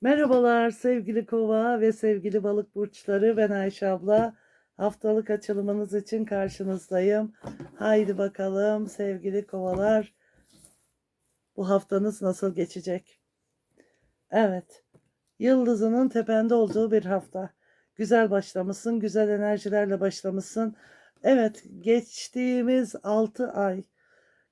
Merhabalar sevgili kova ve sevgili balık burçları. Ben Ayşe abla. Haftalık açılımınız için karşınızdayım. Haydi bakalım sevgili kovalar. Bu haftanız nasıl geçecek? Evet. Yıldızının tepende olduğu bir hafta. Güzel başlamışsın. Güzel enerjilerle başlamışsın. Evet. Geçtiğimiz 6 ay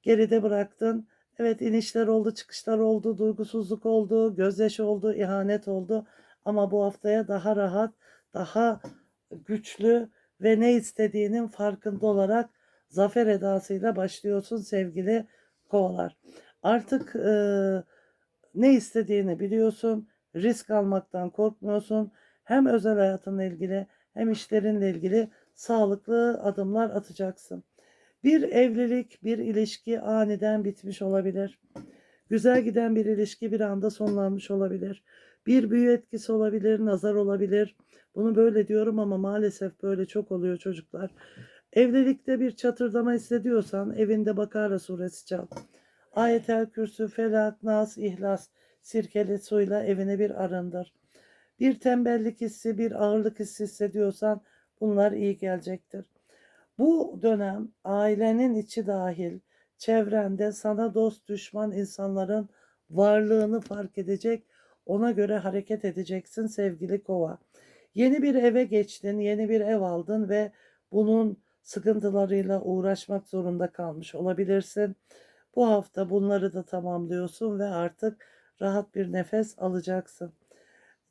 geride bıraktın. Evet inişler oldu, çıkışlar oldu, duygusuzluk oldu, gözyaşı oldu, ihanet oldu. Ama bu haftaya daha rahat, daha güçlü ve ne istediğinin farkında olarak zafer edasıyla başlıyorsun sevgili kovalar. Artık e, ne istediğini biliyorsun, risk almaktan korkmuyorsun. Hem özel hayatınla ilgili hem işlerinle ilgili sağlıklı adımlar atacaksın. Bir evlilik, bir ilişki aniden bitmiş olabilir. Güzel giden bir ilişki bir anda sonlanmış olabilir. Bir büyü etkisi olabilir, nazar olabilir. Bunu böyle diyorum ama maalesef böyle çok oluyor çocuklar. Evlilikte bir çatırdama hissediyorsan evinde Bakara suresi çal. Ayetel Kürsü, Felak, Nas, İhlas, sirkeli suyla evine bir arındır. Bir tembellik hissi, bir ağırlık hissi hissediyorsan bunlar iyi gelecektir. Bu dönem ailenin içi dahil çevrende sana dost düşman insanların varlığını fark edecek, ona göre hareket edeceksin sevgili kova. Yeni bir eve geçtin, yeni bir ev aldın ve bunun sıkıntılarıyla uğraşmak zorunda kalmış olabilirsin. Bu hafta bunları da tamamlıyorsun ve artık rahat bir nefes alacaksın.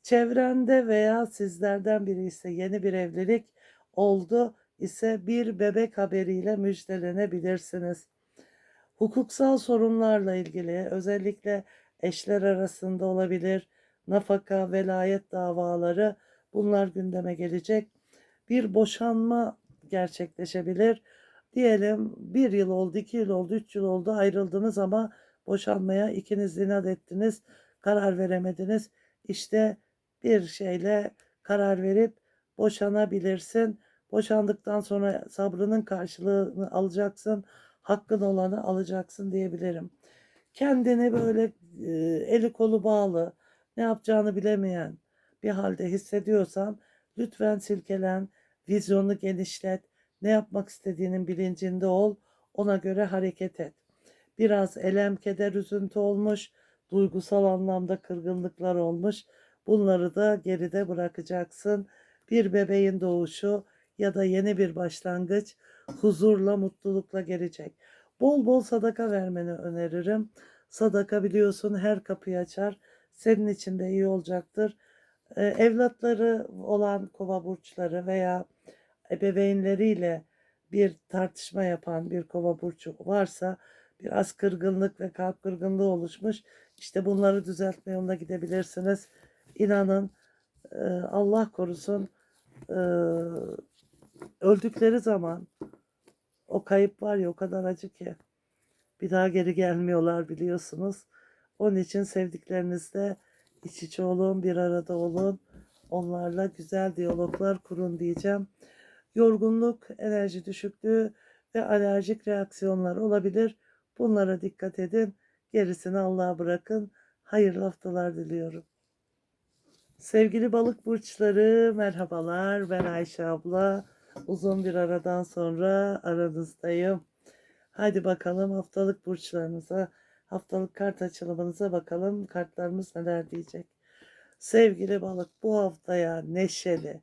Çevrende veya sizlerden biri ise yeni bir evlilik oldu ise bir bebek haberiyle müjdelenebilirsiniz. Hukuksal sorunlarla ilgili özellikle eşler arasında olabilir, nafaka, velayet davaları bunlar gündeme gelecek. Bir boşanma gerçekleşebilir. Diyelim bir yıl oldu, iki yıl oldu, üç yıl oldu ayrıldınız ama boşanmaya ikiniz inat ettiniz, karar veremediniz. İşte bir şeyle karar verip boşanabilirsin. Boşandıktan sonra sabrının karşılığını alacaksın, hakkın olanı alacaksın diyebilirim. Kendini böyle e, eli kolu bağlı, ne yapacağını bilemeyen bir halde hissediyorsan lütfen silkelen, vizyonu genişlet, ne yapmak istediğinin bilincinde ol, ona göre hareket et. Biraz elem, keder, üzüntü olmuş, duygusal anlamda kırgınlıklar olmuş. Bunları da geride bırakacaksın. Bir bebeğin doğuşu, ya da yeni bir başlangıç huzurla, mutlulukla gelecek. Bol bol sadaka vermeni öneririm. Sadaka biliyorsun her kapıyı açar. Senin için de iyi olacaktır. Ee, evlatları olan kova burçları veya ebeveynleriyle bir tartışma yapan bir kova burcu varsa biraz kırgınlık ve kalp kırgınlığı oluşmuş. İşte bunları düzeltme yoluna gidebilirsiniz. İnanın Allah korusun öldükleri zaman o kayıp var ya o kadar acı ki bir daha geri gelmiyorlar biliyorsunuz. Onun için sevdiklerinizle iç içe olun, bir arada olun. Onlarla güzel diyaloglar kurun diyeceğim. Yorgunluk, enerji düşüklüğü ve alerjik reaksiyonlar olabilir. Bunlara dikkat edin. Gerisini Allah'a bırakın. Hayırlı haftalar diliyorum. Sevgili balık burçları merhabalar. Ben Ayşe abla. Uzun bir aradan sonra aranızdayım. Hadi bakalım haftalık burçlarınıza, haftalık kart açılımınıza bakalım kartlarımız neler diyecek. Sevgili balık bu haftaya neşeli,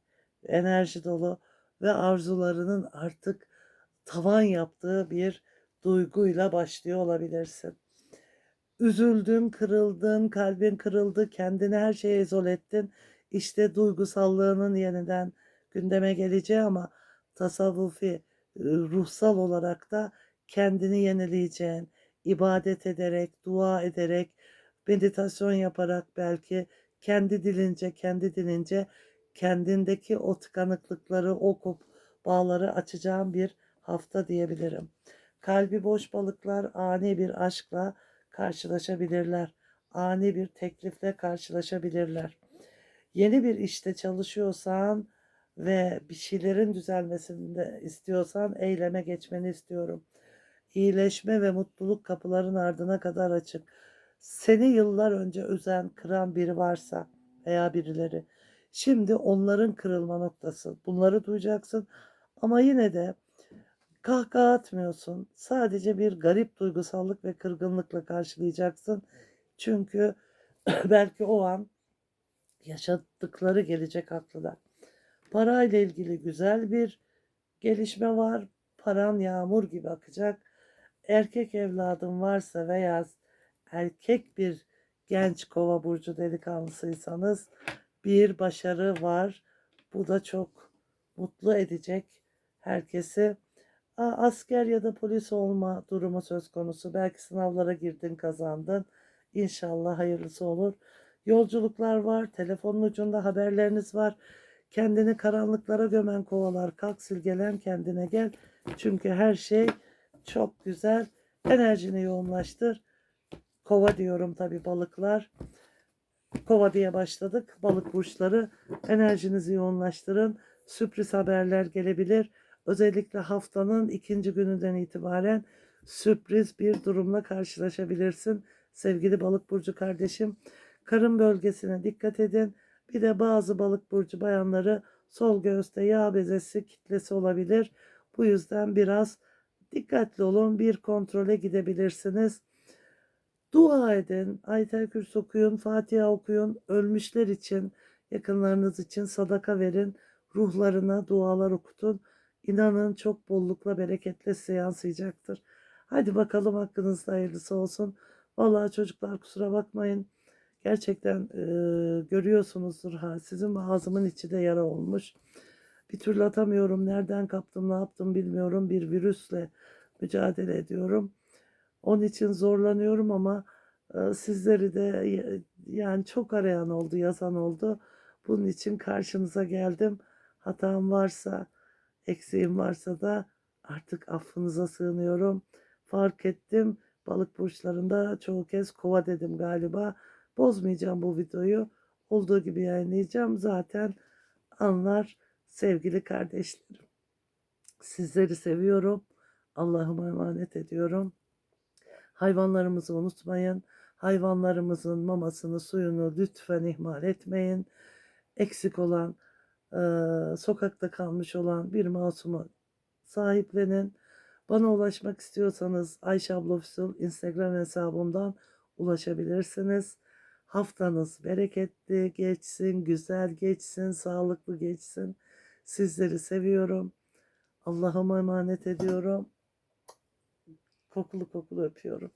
enerji dolu ve arzularının artık tavan yaptığı bir duyguyla başlıyor olabilirsin. Üzüldün, kırıldın, kalbin kırıldı, kendini her şeye izole ettin. İşte duygusallığının yeniden gündeme geleceği ama tasavvufi, ruhsal olarak da kendini yenileyeceğin, ibadet ederek, dua ederek, meditasyon yaparak belki kendi dilince, kendi dilince kendindeki o tıkanıklıkları, o kop bağları açacağın bir hafta diyebilirim. Kalbi boş balıklar ani bir aşkla karşılaşabilirler. Ani bir teklifle karşılaşabilirler. Yeni bir işte çalışıyorsan ve bir şeylerin düzelmesini de istiyorsan eyleme geçmeni istiyorum. İyileşme ve mutluluk kapıların ardına kadar açık. Seni yıllar önce üzen, kıran biri varsa veya birileri. Şimdi onların kırılma noktası. Bunları duyacaksın ama yine de kahkaha atmıyorsun. Sadece bir garip duygusallık ve kırgınlıkla karşılayacaksın. Çünkü belki o an yaşadıkları gelecek aklına. Parayla ilgili güzel bir gelişme var. Paran yağmur gibi akacak. Erkek evladın varsa veya erkek bir genç kova burcu delikanlısıysanız bir başarı var. Bu da çok mutlu edecek herkesi. Asker ya da polis olma durumu söz konusu. Belki sınavlara girdin kazandın. İnşallah hayırlısı olur. Yolculuklar var. Telefonun ucunda haberleriniz var. Kendini karanlıklara gömen kovalar kalk silgelen kendine gel. Çünkü her şey çok güzel. Enerjini yoğunlaştır. Kova diyorum tabi balıklar. Kova diye başladık. Balık burçları enerjinizi yoğunlaştırın. Sürpriz haberler gelebilir. Özellikle haftanın ikinci gününden itibaren sürpriz bir durumla karşılaşabilirsin. Sevgili balık burcu kardeşim, karın bölgesine dikkat edin. Bir de bazı balık burcu bayanları sol göğüste yağ bezesi kitlesi olabilir. Bu yüzden biraz dikkatli olun. Bir kontrole gidebilirsiniz. Dua edin, Ayet-el Kürsü okuyun, Fatiha okuyun, ölmüşler için, yakınlarınız için sadaka verin, ruhlarına dualar okutun. İnanın çok bollukla, bereketle size yansıyacaktır. Hadi bakalım hakkınızda hayırlısı olsun. Vallahi çocuklar kusura bakmayın. Gerçekten e, görüyorsunuzdur ha sizin ağzımın içi de yara olmuş. Bir türlü atamıyorum. Nereden kaptım, ne yaptım bilmiyorum. Bir virüsle mücadele ediyorum. Onun için zorlanıyorum ama e, sizleri de y- yani çok arayan oldu, yazan oldu. Bunun için karşınıza geldim. Hatam varsa, eksiğim varsa da artık affınıza sığınıyorum. Fark ettim. Balık burçlarında çoğu kez kova dedim galiba. Bozmayacağım bu videoyu. Olduğu gibi yayınlayacağım. Zaten anlar sevgili kardeşlerim. Sizleri seviyorum. Allah'ıma emanet ediyorum. Hayvanlarımızı unutmayın. Hayvanlarımızın mamasını, suyunu lütfen ihmal etmeyin. Eksik olan, eee, sokakta kalmış olan bir masumu sahiplenin. Bana ulaşmak istiyorsanız Ayşe Abla Instagram hesabından ulaşabilirsiniz. Haftanız bereketli geçsin, güzel geçsin, sağlıklı geçsin. Sizleri seviyorum. Allah'ıma emanet ediyorum. Kokulu kokulu öpüyorum.